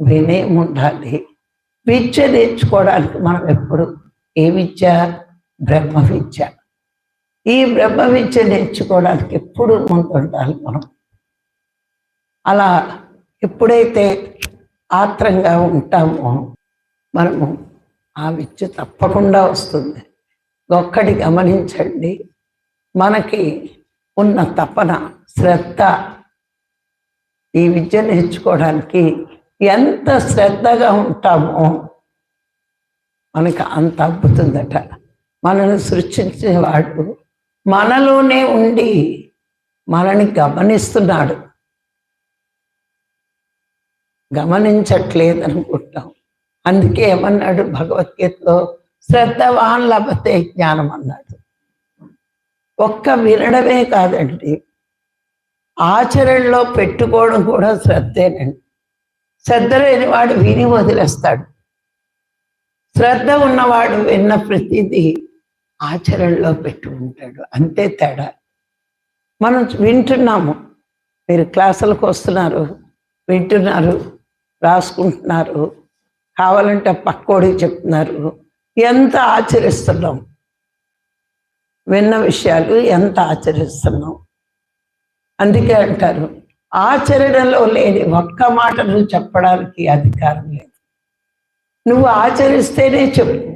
వినే ఉండాలి. విద్య నేర్చుకోవడానికి మనం ఎప్పుడు ఏ విద్య బ్రహ్మ విద్య. ఈ బ్రహ్మ విద్య నేర్చుకోవడానికి ఎప్పుడు ముందు ఉండాలి మనం? అలా ఎప్పుడైతే ఆత్రంగా ఉంటామో మనము ఆ విద్య తప్పకుండా వస్తుంది. ఒక్కటి గమనించండి. మనకి ఉన్న తపన శ్రద్ధ ఈ విద్య నేర్చుకోవడానికి ఎంత శ్రద్ధగా ఉంటామో మనకు అంత అబ్బుతుందట మనల్ని సృష్టించేవాడు మనలోనే ఉండి మనని గమనిస్తున్నాడు. గమనించట్లేదు అనుకుంటాం అందుకే ఏమన్నాడు భగవద్గీతలో శ్రద్ధవాన్ లభతే జ్ఞానం అన్నాడు ఒక్క వినడమే కాదండి. ఆచరణలో పెట్టుకోవడం కూడా శ్రద్ధేనండి. శ్రద్ధ లేని వాడు విని వదిలేస్తాడు. శ్రద్ధ ఉన్నవాడు విన్న ప్రతిదీ ఆచరణలో పెట్టుకుంటాడు అంతే తేడా. మనం వింటున్నాము. మీరు క్లాసులకు వస్తున్నారు వింటున్నారు రాసుకుంటున్నారు కావాలంటే పక్కోడికి చెప్తున్నారు. ఎంత ఆచరిస్తున్నాం? విన్న విషయాలు ఎంత ఆచరిస్తున్నాం? అందుకే అంటారు ఆచరణలో లేని ఒక్క మాటను చెప్పడానికి అధికారం లేదు. నువ్వు ఆచరిస్తేనే చెప్పు.